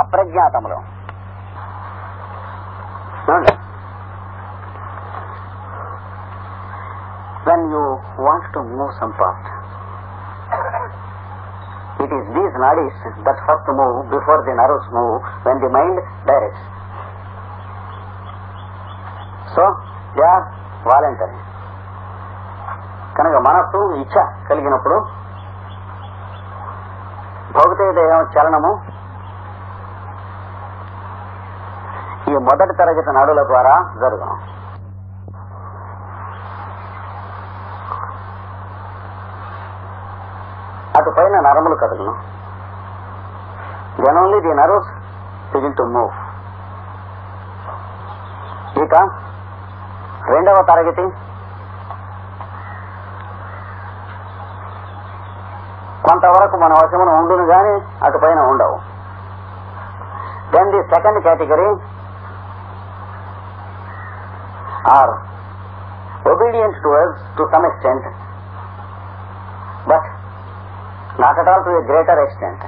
అప్రజ్ఞాతములో చూడండి. when you want to move some part it is these nadis that first move before the nerves move when the mind directs so they are voluntary కనుక మనస్సు ఇచ్చ కలిగినప్పుడు భౌతిక దేహం చలనము ఈ మొదటి తరగతి నడుల ద్వారా జరుగును. అటు పైన నరములు కదులును. Then only the nerves begin to move ఇక రెండవ తరగతి కొంతవరకు మన వశమున ఉండును గాని అటు పైన ఉండవు. Then the second category are obedient to us to some extent, but not at all to a greater extent.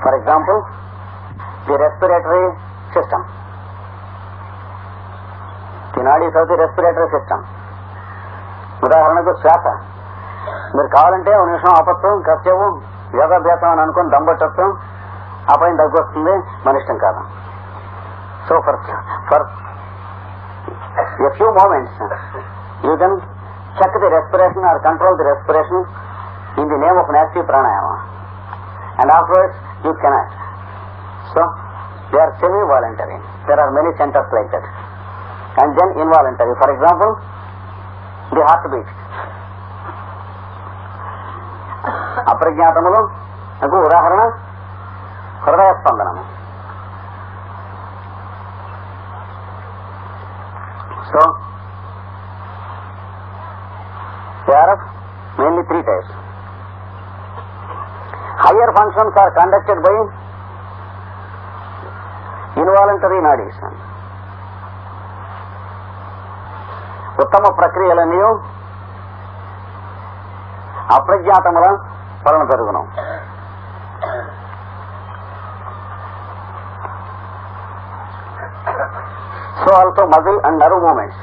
For example, the respiratory system. The nadis of the respiratory system. ఉదాహరణకు శ్వాస మీరు కావాలంటే ఒక నిమిషం ఆపచ్చు కష్టం యోగాభ్యాసం అని అనుకుని దమ్మట్టచ్చు ఆ పైన దగ్గు వస్తుంది మన ఇష్టం కాదు so for for a few moments you can check the respiration or control the respiration in the name of nasty pranayama and afterwards you cannot so they are semi voluntary there are many centers like that and then involuntary for example the heartbeat అప్రజ్ఞాతములు నాకు ఉదాహరణ హృదయ స్పందనము so mainly three types higher functions are conducted by involuntary nadis ఉత్తమ ప్రక్రియలన్నీ అప్రజ్ఞాతముల వలన జరుగునాం. So also muscle and nerve movements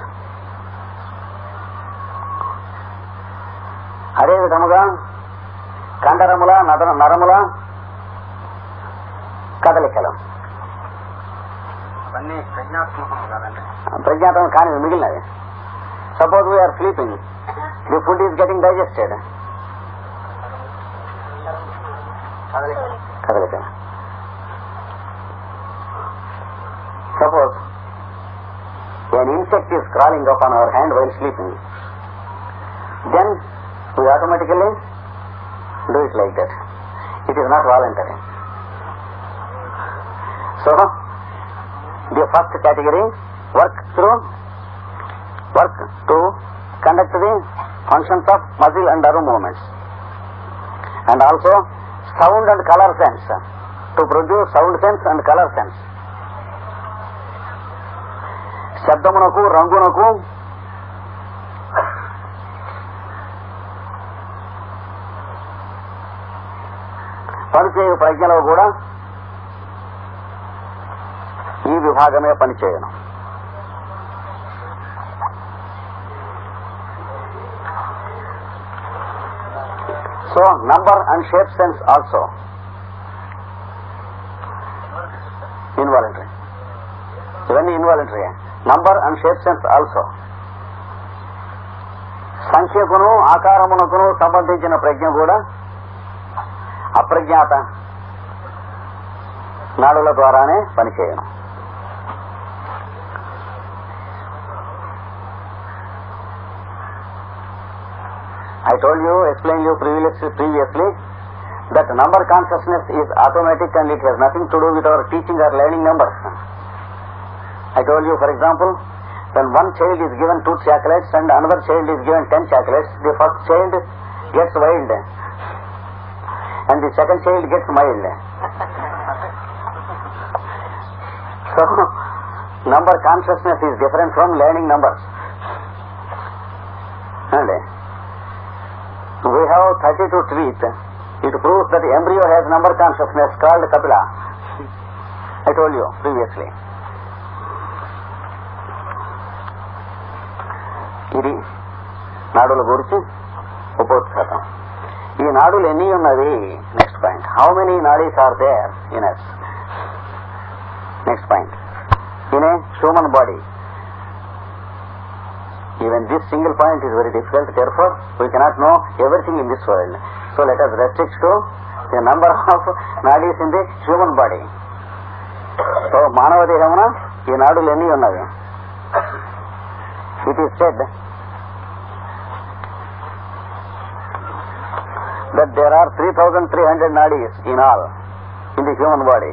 అదే విధముగా కండరముల నర నరముల కదలికలు అవన్నీ ప్రజ్ఞాత్మకం కాదండి ప్రజ్ఞాతం కాని మిగిలినవి suppose we are sleeping the food is getting digested కదలిక suppose an insect is crawling up on our hand while sleeping, then we automatically do it like that. It is not voluntary. So, the first category work through work to conduct the functions of muscle and nerve movements and also sound and color sense to produce sound sense and color sense శబ్దమునకు రంగునకు. పనిచేయ ప్రజ్ఞలో కూడా ఈ విభాగమే పనిచేయను. So number and shape sense also involuntary ఇవన్నీ involuntary number and shape sense also సంఖ్యకును ఆకారమునకును సంబంధించిన ప్రజ్ఞ కూడా అప్రజ్ఞాత నాడుల ద్వారానే పనిచేయడం I told you explain you previous previously that number consciousness is automatic and it has nothing to do with our teaching or learning numbers I told you, for example, when one child is given two chocolates and another child is given ten chocolates, the first child gets wild and the second child gets mild. So, number consciousness is different from learning numbers. And we have 32 teeth, it proves that the embryo has number consciousness called kapila. I told you previously. ఇది నాడుల గురించి ఉపోత్సాహం ఈ నాడులు ఎన్ని ఉన్నది next point how many nadis are there in yes next point in a human body even this single point is very difficult therefore we cannot know everything in this world so let us restrict to the number of nadis in the human body so మానవ దేహమున ఈ నాడులు ఎన్ని ఉన్నవి? it is said that there are 3300 nadis in all in the human body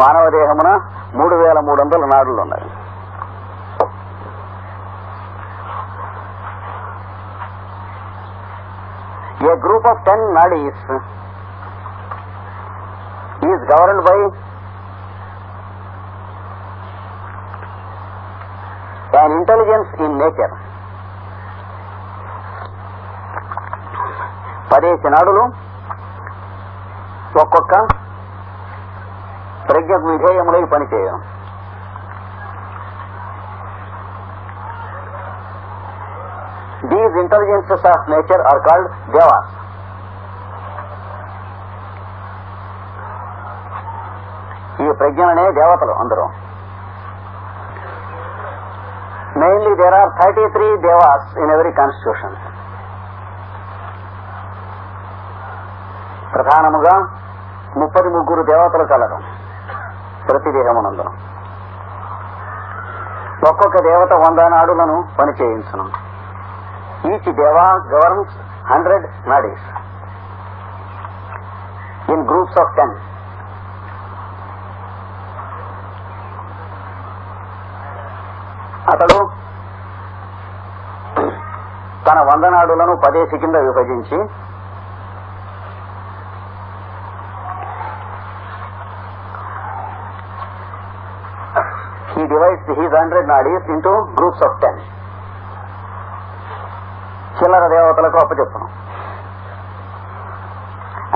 మానవ దేహమున మూడు వేల మూడు వందల నాడులు ఉన్నాయి A group of 10 nadis is governed by and intelligence in nature. పదేసి నాడులు ఒక్కొక్క ప్రజ్ఞకు విధేయములై పనిచేయడం these intelligences of nature are called devas ఈ ప్రజ్ఞలనే దేవతలు అందరూ. Mainly there are thirty three devas in every constitution ప్రధానముగా ముప్పది ముగ్గురు దేవతలు కలరు. ప్రతి దేహమునందును ఒక్కొక్క దేవత వంద నాడులను పని చేయించను. Each deva governs hundred nadis. In groups of ten. అతడు తన వందనాడులను పదేసి కింద విభజించి he divides his hundred nadis into groups of ten చిల్లర దేవతలకు అప్పచెప్పును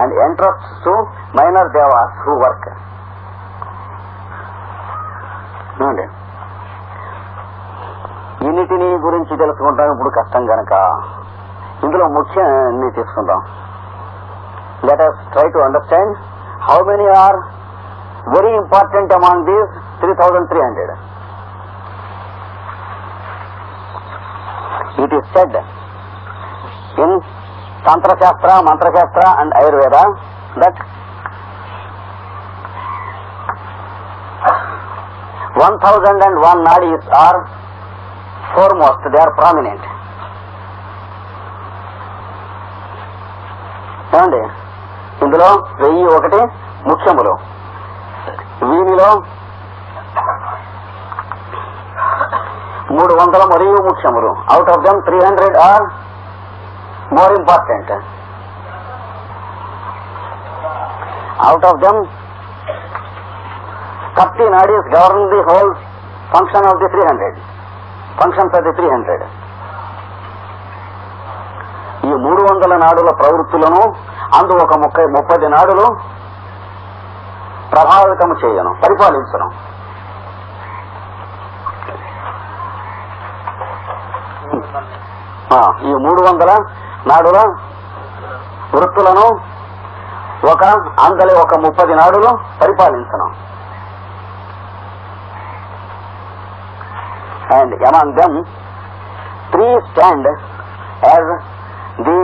and entrust to minor devas who work ఏమండి గురించి తెలుసుకుంటాం? ఇప్పుడు కష్టం గనక. ఇందులో ముఖ్యాన్ని తీసుకుందాం. Let us try to understand how many are very important among these three thousand three hundred it is said in Tantrashastra Mantrashastra and Ayurveda that one thousand and one nadis are foremost, they are prominent ఏమండి? ఇందులో వెయ్యి ఒకటి ముఖ్యములు. వీనిలో మూడు వందల మరియు ముఖ్యములు. Out of them three hundred are more important out of them thirty nadis govern the whole function of the three hundred function ప్రతి త్రీ హండ్రెడ్ ఈ మూడు వందల నాడుల ప్రవృత్తులను అందు ఒక ముప్పై ముప్పది నాడులు ప్రభావితము చేయను పరిపాలించను. ఈ మూడు వందల నాడుల వృత్తులను ఒక అందలి ఒక ముప్పది నాడులు పరిపాలించను. And among them three stand as the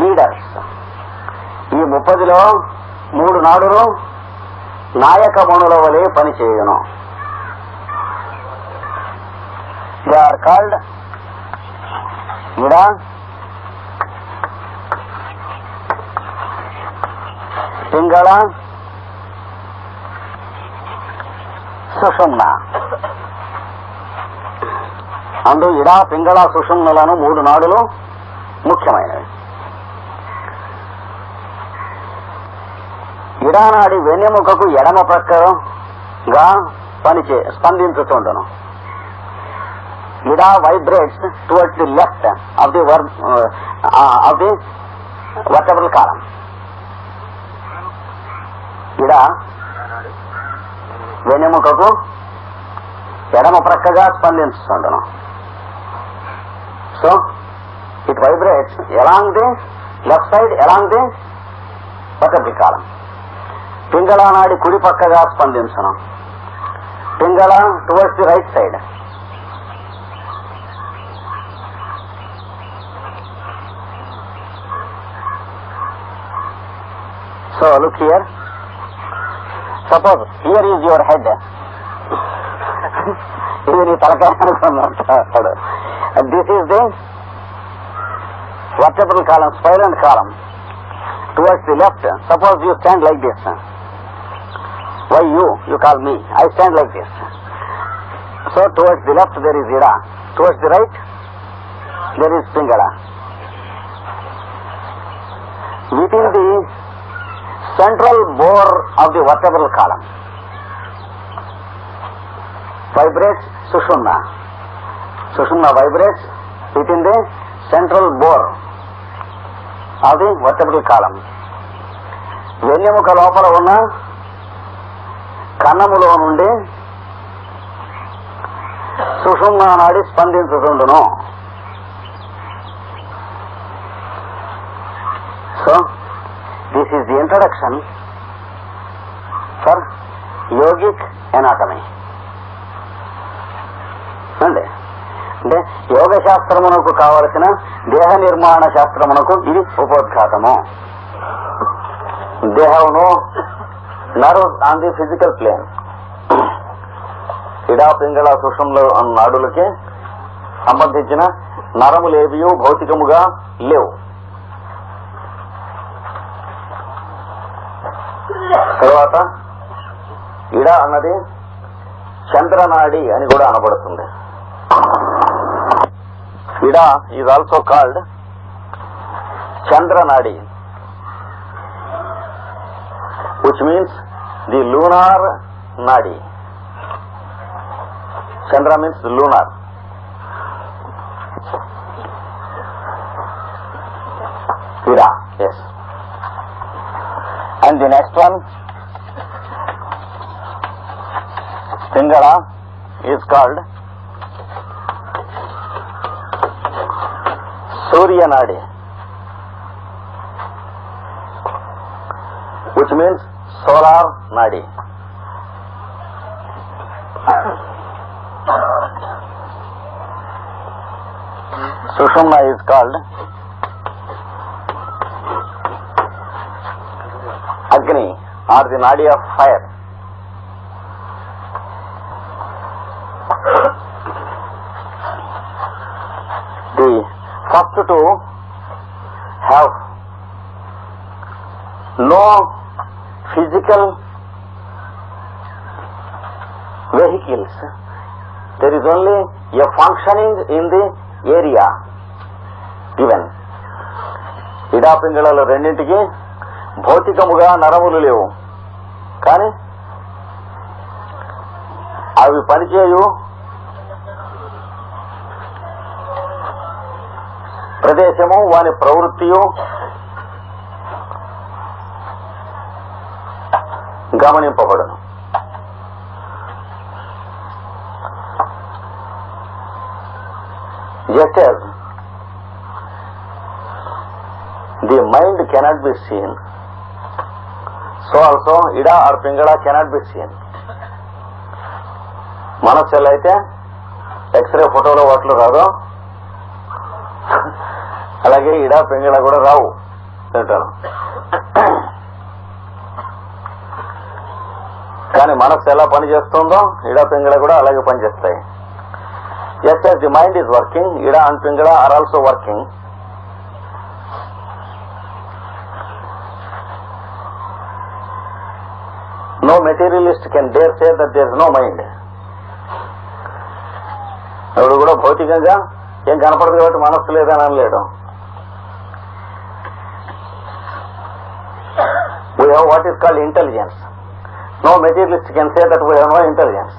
leaders ఈ ముప్పదిలో మూడు నాడులు నాయక మణుల వలె పనిచేయును. దే ఆర్ కాల్డ్ ఇడ పింగళ సుషుమ్న. అందు ఇడా పింగళ సుషుమ్నలను మూడు నాడులు ముఖ్యమైనవి. ఇడానాడి వెన్నెముకకు ఎడమ ప్రక్కగా పనిచే స్పందించుతుండను. Ida vibrates towards the left of the were of the vertebral column vertebral వెన్నెముకకు ఎడమ ప్రక్కగా స్పందించుతుండను. So it vibrates along the left side along the vertebral Pingala నాడి కుడి పక్కగా స్పందించను Pingala towards the right side so look here suppose here is your head ఇది నీ తలకాయ అనుకున్నాడు this is the vertebral column spiral column towards the left. Suppose you stand like this. Why you? You call me. I stand like this. So towards the left there is Ida. Towards the right there is Pingala. Within the central bore of the vertebral column vibrates సుషుమ్న Sushumna vibrates within the central bore అది వర్టబుల్ కాలం వెన్నెముక లోపల ఉన్న కన్నములో నుండి సుషుమ్న నాడి స్పందించుతుండును. So this is the introduction for yogic anatomy అండి అంటే యోగ శాస్త్రమునకు కావలసిన దేహ నిర్మాణ శాస్త్రమునకు ఇది ఉపోద్ఘాతము. దేహమును nerve on the physical plane Ida Pingala సుషంలో నాడులకి సంబంధించిన నరములేవియు భౌతికముగా లేవు. తర్వాత ఇడ అన్నది చంద్రనాడి అని కూడా అనబడుతుంది. Bida is also called Chandra Nadi, which means the lunar nadi. Chandra means the lunar. Bida, yes. And the next one, Singara, is called Surya Nadi, which means solar nadi. Sushumna is called Agni or the nadi of fire. The first two have no physical vehicles. There is only a functioning in the area given. ఇడా పింగళాలు రెండింటికి భౌతికముగా నరములు లేవు కానీ అవి పనిచేయు ప్రదేశము వాని ప్రవృత్తి గమనింపబడను. Just the mind cannot be seen so also Ida or Pingala cannot be seen మన సెల్ అయితే ఎక్స్రే ఫోటోలో వాటిలో రాదు అలాగే ఇడ పెంగళ కూడా రావు తింటాను కానీ మనసు ఎలా పనిచేస్తుందో ఇడ పెంగళ కూడా అలాగే పనిచేస్తాయి just as the mind is working Ida and Pingala are also working no materialist can dare say that there no mind ఎవడు కూడా భౌతికంగా ఏం కనపడదు కాబట్టి మనస్సు లేదని అనలేడు have what is called intelligence no materialist can say that we have no intelligence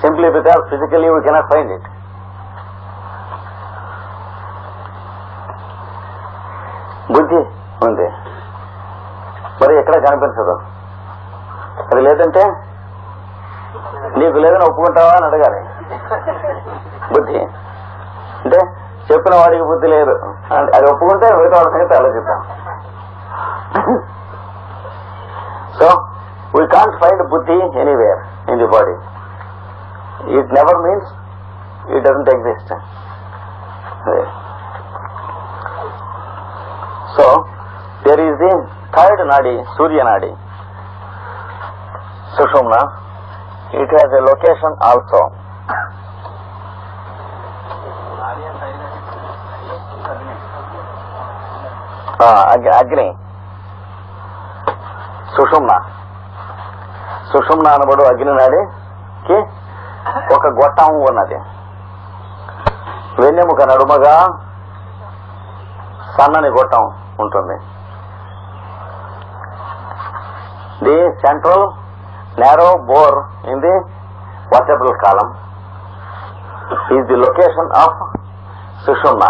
simply because physically we cannot find it బుద్ధి ఉంది. మరి ఎక్కడ కనిపించదు? అది లేదంటే? నీకు లేదని ఒప్పుకుంటావా అని అడగాలి. బుద్ధి. అంటే చెప్పిన వాడికి బుద్ధి లేదు. అది ఒప్పుకుంటే మిగతా వాళ్ళ సంగతి ఆలోచిద్దాం. so, we can't find buddhi anywhere in the body. It never means it doesn't exist. So, there is the third nadi, Surya nadi, Sushumna. It has a location also. Ah, Agni. సుషుమ్న సుషుమ్న అనబడు అగ్ని నాడికి ఒక గొట్టం ఉన్నది. వెన్నెముక నడుమగా సన్నని గొట్టం ఉంటుంది. The central narrow bore in the vertebral column. Is the location of Sushumna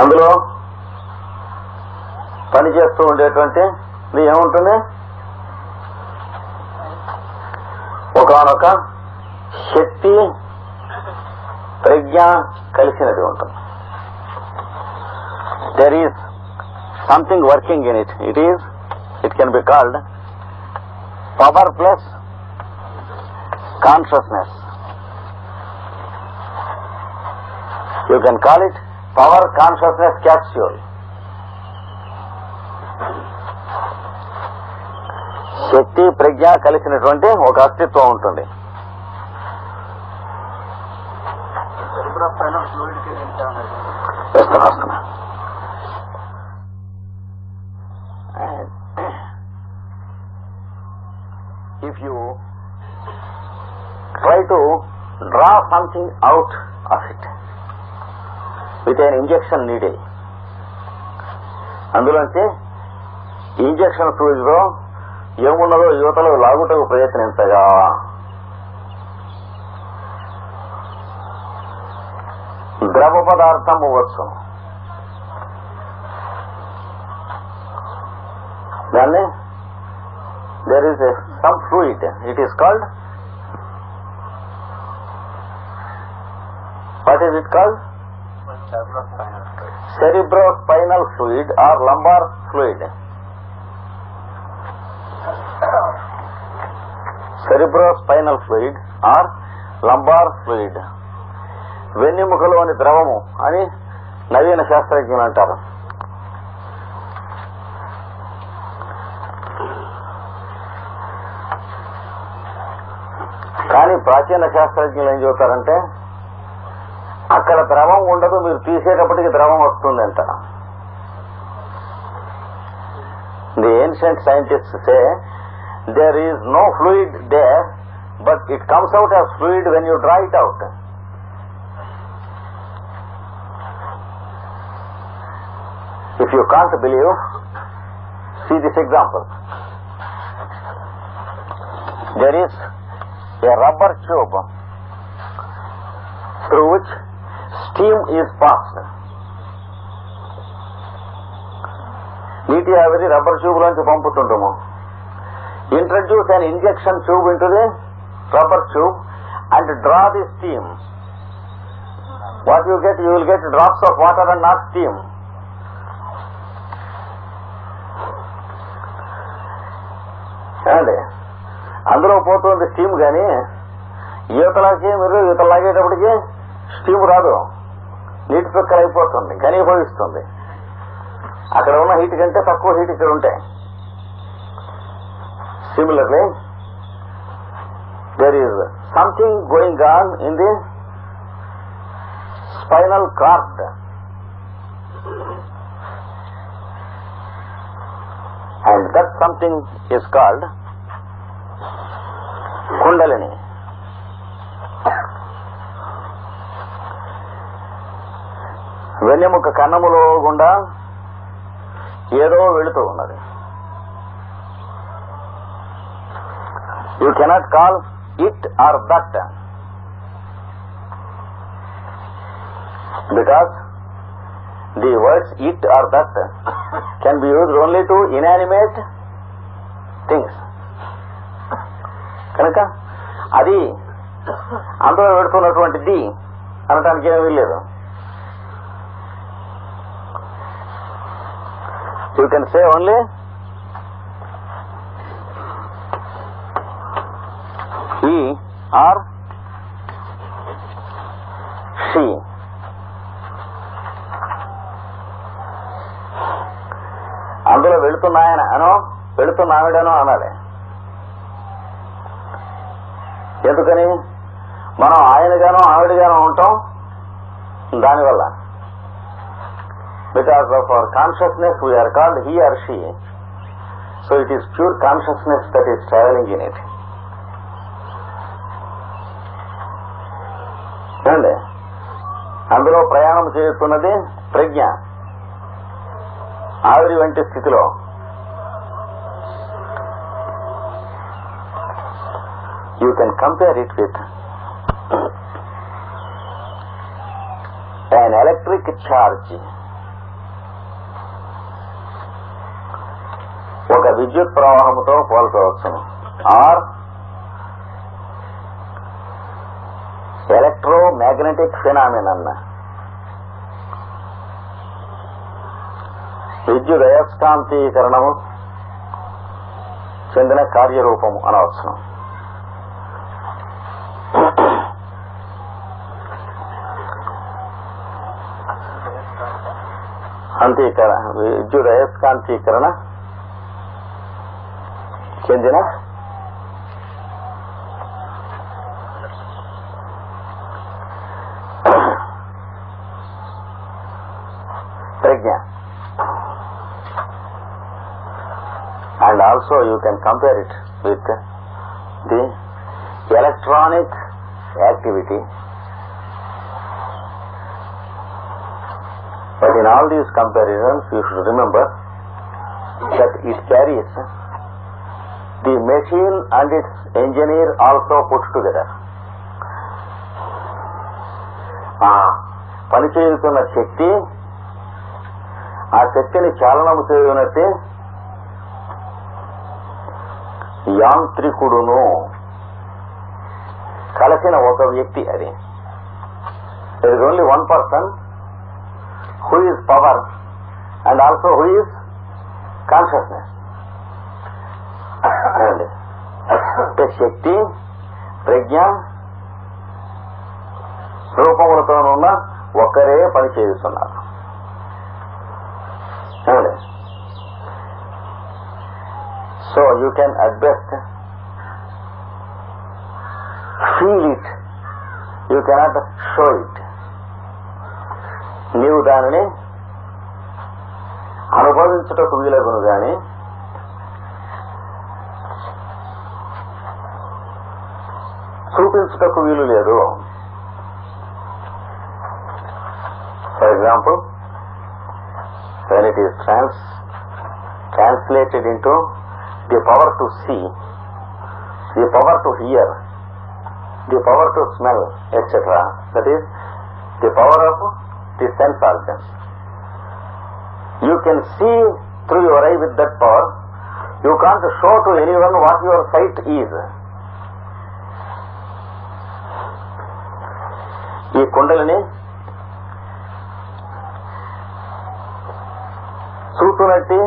అందులో పని చేస్తూ ఉండేటువంటి ఏముంటుంది? ఒకనొక శక్తి ప్రజ్ఞ కలిసినది ఉంటుంది. There is something working in it it is it can be called power plus consciousness you can call it power consciousness capsule శక్తి ప్రజ్ఞ కలిసినటువంటి ఒక అస్తిత్వం ఉంటుంది. పైన ఫ్లూయిడ్కి తింటా ఉన్నది వస్తున్నా వస్తున్నా if you try to draw something out of it with an injection needle అందులోంచి ఇంజెక్షన్ ఫ్లూయిడ్లో ఏమున్నదో యువతలో లాగుటకు ప్రయత్నించగా ద్రవ పదార్థం అవ్వచ్చు దాన్ని there is some fluid it is called what is it called cerebrospinal fluid. Or lumbar fluid. Cerebrospinal fluid or lumbar fluid వెన్నెముకలోని ద్రవము అని నవీన శాస్త్రజ్ఞులు అంటారు. కానీ ప్రాచీన శాస్త్రజ్ఞులు ఏం చెబుతారంటే అక్కడ ద్రవం ఉండదు మీరు తీసేటప్పటికి ద్రవం వస్తుంది అంట the ancient scientist Say there is no fluid there but it comes out as fluid when you draw it out if you can't believe see this example there is a rubber tube through which steam is passed. నీటి ఆవిరి rubber tube లోంచి పంపుతుంటాము introduce an injection tube ఉంటుంది proper rubber tube and draw the steam what you get you will get drops of water and not steam అందులో పోతుంది steam కానీ ఈతలాకి మీరు ఈత లాగేటప్పటికి steam రాదు. నీటి చుక్కలు అయిపోతుంది ఘనీభవిస్తుంది. అక్కడ ఉన్న హీట్ కంటే తక్కువ హీట్ ఇక్కడ ఉంటాయి. Similarly, there is something going on in the spinal cord. And that something is called Kundalini. వెన్నెముక కన్నములో గుండా ఏదో వెళుతూ ఉన్నది you cannot call it or that because the words it or that can be used only to inanimate things కనుక అది అందులో పెడుతున్నటువంటిది అనటానికి ఏమీ లేదు. You can say only he or she అందులో వెళుతున్నాయన అనో వెళుతున్నావిడనో అనాలి. ఎందుకని? మనం ఆయనగానో ఆవిడగానో ఉంటాం దానివల్ల. Because of our consciousness we are called he or she so it is pure consciousness that is travelling in it ఏమండి? అందులో ప్రయాణం చేస్తున్నది ప్రజ్ఞ. ఆవిరి వంటి స్థితిలో. You can compare it with an electric charge. ఒక విద్యుత్ ప్రవాహంతో పోల్చవచ్చును ఆర్ ఎలక్ట్రో మ్యాగ్నెటిక్ ఫినామినన్ విద్యుత్ అయస్కాంతీకరణము చెందిన కార్యరూపము అనవచ్చును అంతీకరణ విద్యుత్ అయస్కాంతీకరణ చెందిన And also you can compare it with the electronic activity But in all these comparisons, you should remember that it carries the machine and its engineer also put together. ఆ పని చేయుతున్న శక్తి ఆ శక్తిని చాలనము చేయునట్టే యాంత్రికుడును కలిసిన ఒక వ్యక్తి అది. There is only one person who is power and also who is consciousness అంటే శక్తి ప్రజ్ఞ రూపములతోనున్న ఒక్కరే పని చేస్తున్నారు ఏమండి so you can at best feel it you cannot show it నీవు దానిని అనుభవించుటకు వీలగును గాని చూపించుటకు వీలు లేదు for example when it is trans translated into the power to see, the power to hear, the power to smell, etc. That is the power of the sense organs. You can see through your eye with that power. You can't show to anyone what your sight is. ఈ కుండలిని చూపునట్టి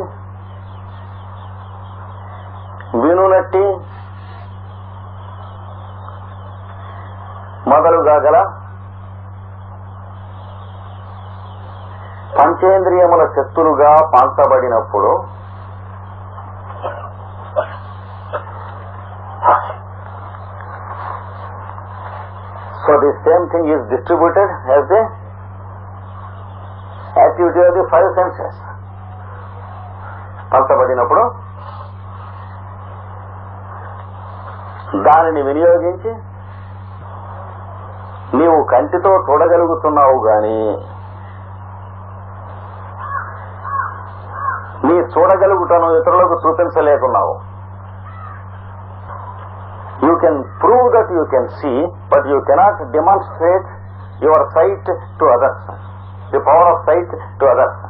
గల పంచేంద్రియముల శక్తులుగా పాల్చబడినప్పుడు so the same thing is distributed as the activity of the five senses పంచబడినప్పుడు దానిని వినియోగించి కంటితో చూడగలుగుతున్నావు గాని నీ చూడగలుగుతాను ఇతరులకు చూపించలేకున్నావు. You can prove that you can see but you cannot demonstrate your sight to others the power of sight to others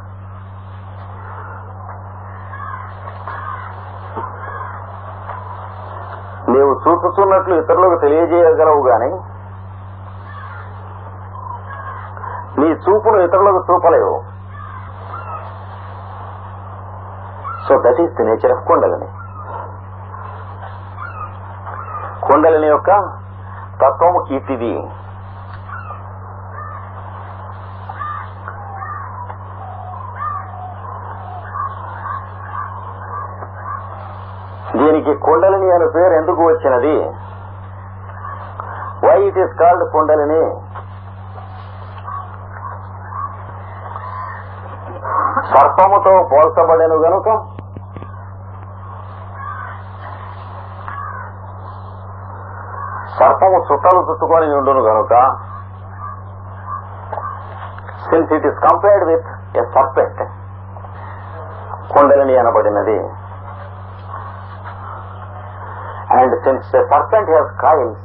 నీవు చూపుతున్నట్లు ఇతరులకు తెలియజేయగలవు కానీ నీ చూపును ఇతరులకు చూపలేవు. So that is the nature of Kundalini Kundalini యొక్క తత్వము ఇతిది దీనికి కుండలిని అనే పేరు ఎందుకు వచ్చినది? Why it is called Kundalini సర్పముతో పోల్చబడెను గనుక సర్పము చుట్టలు చుట్టుకొని ఉండును గనుక since it is compared with a serpent Kundalini అనబడినది and since a serpent has coils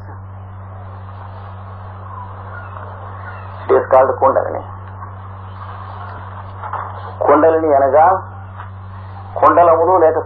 it is called Kundalini Kundalini అనగా కుండలములు లేక